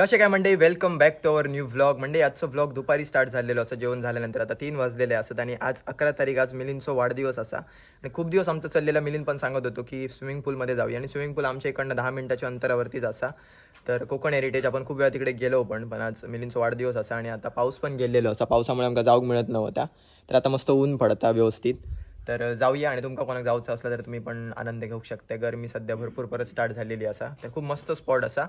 कसे काय मंडळी? Welcome back to our new vlog म्हणजे आजचं व्लॉग दुपारी स्टार्ट झालेलो. असं जेवण झाल्यानंतर आता तीन वाजलेले असत आणि आज अकरा तारीख आज मिलिंदचा वाढदिवस असा. आणि खूप दिवस आमचं चाललेला मिलिंद पण सांगत होतो की स्विमिंग पूलमध्ये जाऊया. आणि स्विमिंग पूल आमच्या इकडनं दहा मिनिटाच्या अंतरावरतीच असा. तर कोकण हेरिटेज आपण खूप वेळा तिकडे गेलो पण पण आज मिलिंदचा वाढदिवस असा आणि आता पाऊस पण गेलेलो असा. पावसामुळे आमका जाऊक मिळत नव्हता. तर आता मस्त ऊन पडता व्यवस्थित. तर जाऊया आणि तुमका कोणाक जाऊचं असलं तर तुम्ही पण आनंद घेऊ शकता गरमी सध्या भरपूर परत स्टार्ट झालेली असा. तर खूप मस्त स्पॉट असा.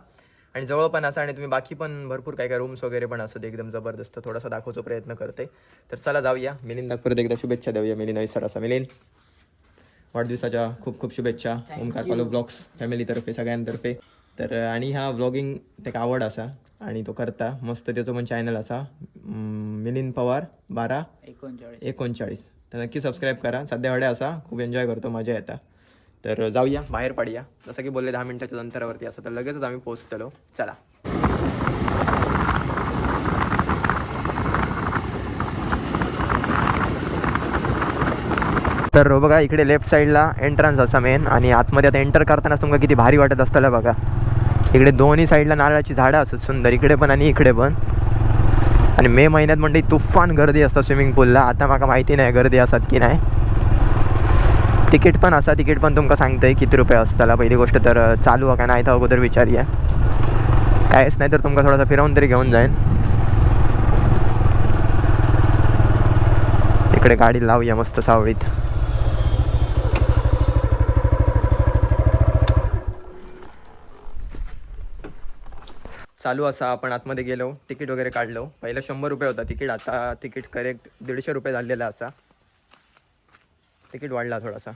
आणि जवळ पण असा आणि तुम्ही बाकी पण भरपूर काय काय रूम्स वगैरे पण असत एकदम जबरदस्त थोडासा दाखवचा प्रयत्न करते. तर चला जाऊया. मिलिंद परत एकदा शुभेच्छा देऊया. मिलिंद विसर असा. मिलिंद वाढदिवसाच्या खूप खूप शुभेच्छा. ओमकार कॉलो ब्लॉग्स फॅमिलीतर्फे सगळ्यांतर्फे. तर आणि हा व्लॉगिंग त्याका आवड असा आणि तो करता. मस्त त्याचं पण चॅनल असा. मिलिंद पवार बारा एकोणचाळीस. एकोणचाळीस. तर नक्की सबस्क्राईब करा. सध्या हडे असा. खूप एन्जॉय करतो. मजा येता. तर जाऊया बाहेर पडूया. जसं की बोलले दहा मिनिटाच्या अंतरावरती. असं तर लगेचच आम्ही पोहोचतलो. चला. तर बघा इकडे लेफ्ट साईडला एंट्रन्स असा मेन आणि आतमध्ये आता एंटर करताना तुमका किती भारी वाटत असतं बघा. इकडे दोन्ही साईडला नारळाची झाडं असत सुंदर. इकडे पण आणि इकडे पण. आणि मे महिन्यात म्हणजे तुफान गर्दी असतात स्विमिंग पूलला आता माका माहिती नाही गर्दी असतात की नाही. तिकीट पण असा तिकीट पण तुमका सांगतंय किती रुपये असताला. पहिली गोष्ट तर चालू आहे काय नाही तर अगोदर विचारूया. कायच नाही तर तुमका थोडासा फिरवून तरी घेऊन जाईन. इकडे गाडी लावूया मस्त सावळीत. चालू असा आपण आतमध्ये गेलो तिकीट वगैरे काढलो. पहिलं शंभर रुपये होता तिकीट आता तिकीट करेक्ट दीडशे रुपये झालेलं असा. तिकीट वाढला थोडासा.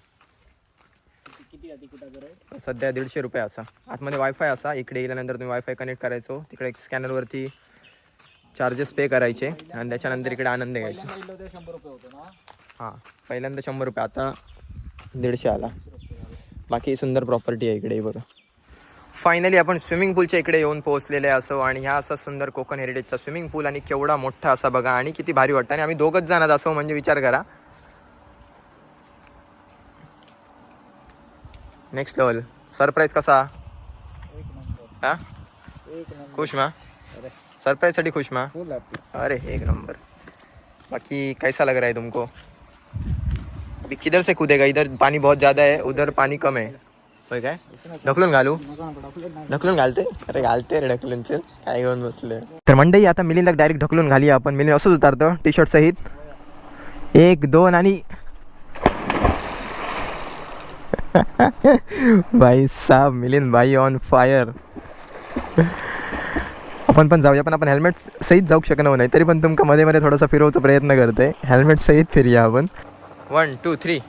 सध्या दीडशे रुपये असा. आतमध्ये वायफाय असा. इकडे गेल्यानंतर तुम्ही वायफाय कनेक्ट करायचो. तिकडे स्कॅनरवरती चार्जेस पे करायचे. आणि त्याच्यानंतर इकडे आनंद घ्यायचा. हां. पहिल्यांदा शंभर रुपये. आता दीडशे आला. बाकी सुंदर प्रॉपर्टी आहे इकडे बघा. फायनली आपण स्विमिंग पूलच्या इकडे येऊन पोहोचलेले असो. आणि ह्या असा सुंदर कोकण हेरिटेजचा स्विमिंग पूल आणि केवढा मोठा असा बघा. आणि किती भारी वाटतं. आणि आम्ही दोघंच जण असो म्हणजे विचार करा. नेक्स्ट लेवल सरप्राईज कसा? हा? खुश मा? सरप्राईजसाठी खुश मा? अरे एक नंबर. बाकी कैसा लग रहा है तुमको? अभी किधर से कूदेगा? इधर पानी बहुत ज्यादा है उधर पानी कम है। होय काय? ढकलून घालू? ढकलून घालते? अरे घालते रे ढकलून चल. काय घेऊन बसले? तर मंडई आता मिलिंद डायरेक्ट ढकलून घाली आपण. मिलिंद असंच उतारतो टी शर्ट सहित. एक दोन आणि भाई साहब मिलिंद भाई ऑन फायर आपण पण जाऊया पण आपण हेल्मेट सहित जाऊ शकणार नाही तरी पण तुमका मध्ये मध्ये थोडासा फिरवचा प्रयत्न करते हेल्मेट सहित फिरूया आपण. वन टू थ्री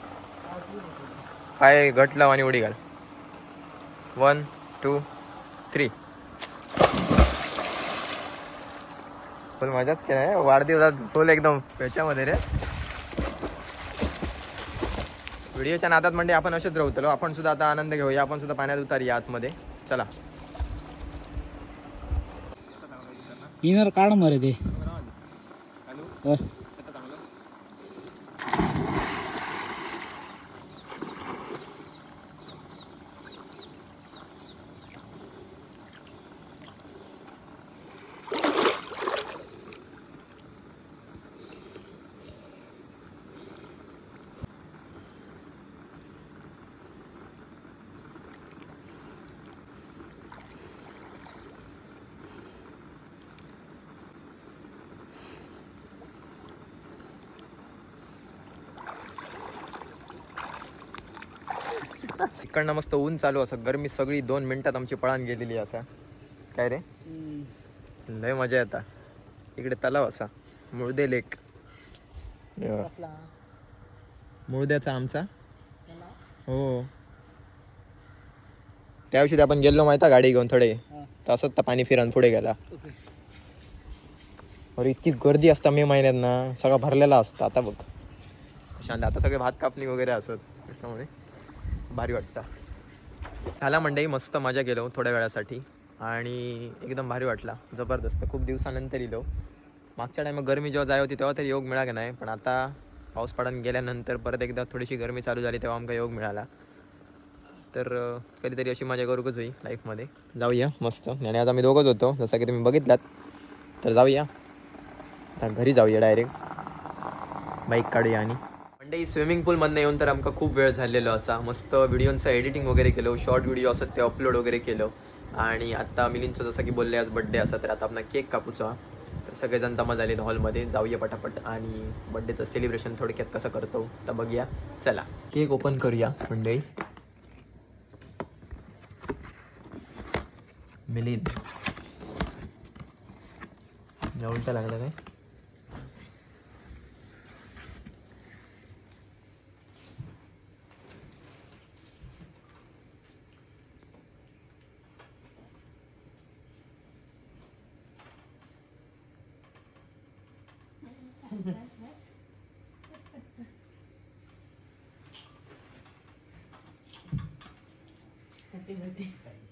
पाय घट लाव आणि उडी घाल. वन टू थ्री फुल मजाच केलाय वाढदिवसात फुल एकदम त्याच्यामध्ये रे. व्हिडिओच्या नादात म्हणजे आपण असेच राहतलो आपण सुद्धा आता आनंद घेऊया. आपण सुद्धा पाण्यात उतारूया आतमध्ये. चला. इनर काढ मरे ते. इकडनं मस्त ऊन चालू असं गरमी सगळी दोन मिनिटात आमची पळान गेलेली असा. काय रे? लय मजा येता. इकडे तलाव असा. मुळदे लेक. मुळद्याचा आमचा? हो. त्या दिवशी आपण गेलो माहिती गाडी घेऊन थोडे. तसंच तर पाणी फिरून पुढे गेला. अरे इतकी गर्दी असता मे महिन्यात ना. सगळा भरलेला असता. आता बघ. शांत आता सगळे भात कापणी वगैरे असत. त्याच्यामुळे. भारी वाटतं. ह्याला मंडई मस्त मजा गेलो थोड्या वेळासाठी. आणि एकदम भारी वाटला. जबरदस्त. खूप दिवसानंतर इलो. मागच्या टायमा गरमी जेव्हा जाय होती तेव्हा तरी योग मिळाला नाही? पण आता पाऊस पडून गेल्यानंतर परत एकदा थोडीशी गरमी चालू झाली तेव्हा आमका योग मिळाला. तर कधीतरी अशी मजा करूकच होई लाईफमध्ये जाऊया मस्त. आणि आज आम्ही दोघंच होतो. जसं की तुम्ही बघितलात. तर जाऊया. आता घरी जाऊया डायरेक्ट बाईक काढूया आणि मंडे स्विमिंग पूलमधनं येऊन तर आमकां खूप वेळ झालेलो असा. मस्त व्हिडिओंचं एडिटिंग वगैरे केलं शॉर्ट व्हिडिओ असत ते अपलोड वगैरे केलं. आणि आता मिलिंदचं जसं की बोलले आज बड्डे असा तर आता आपण केक कापूचा. तर सगळेजण जमा झाले हॉलमध्ये जाऊया पटापट आणि बड्डेचं सेलिब्रेशन थोडक्यात कसं करतो तर बघूया. चला. केक ओपन करूया मंडळी मिलिंद. उलटा लागला काय? Happy birthday.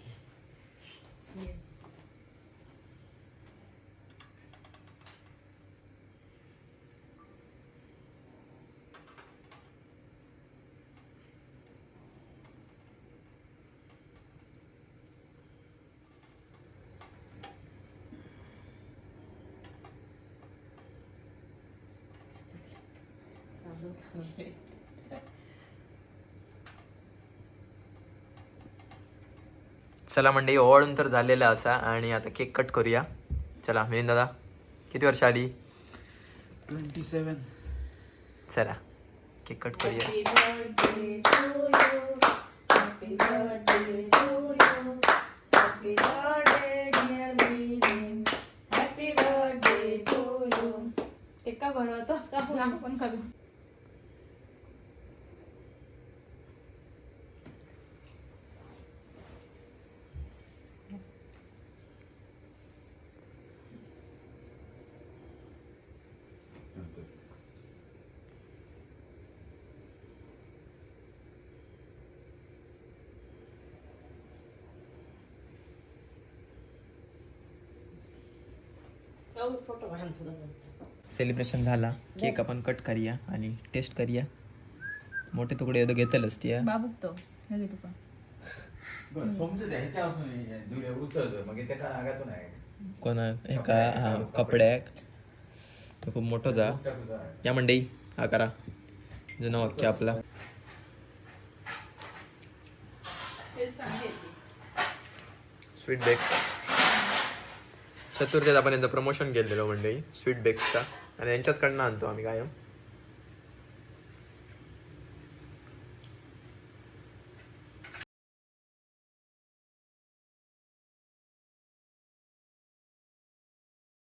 चला मंडळी ओवाळून तर झालेला असा आणि आता केक कट करूया. चला मिलिंद दादा किती वर्ष आली? Twenty seven. चला केक कट करूया. Happy birthday to सेलिब्रेशन झाला. केक आपण कट करूया आणि टेस्ट करूया. मोठे तुकडे येतो घेतलंच ती बाबूक तो. हे घे तुका. कोणा एका हा कपड्याक तो खूप मोठो जा. या मंडई हा करा. जुना वाक्य आपला. स्वीट बेक्स चतुर्थीत आपण यांचं प्रमोशन केलेलं मंडळी स्वीट बेक्सचा आणि यांच्याचकडनं आणतो आम्ही कायम.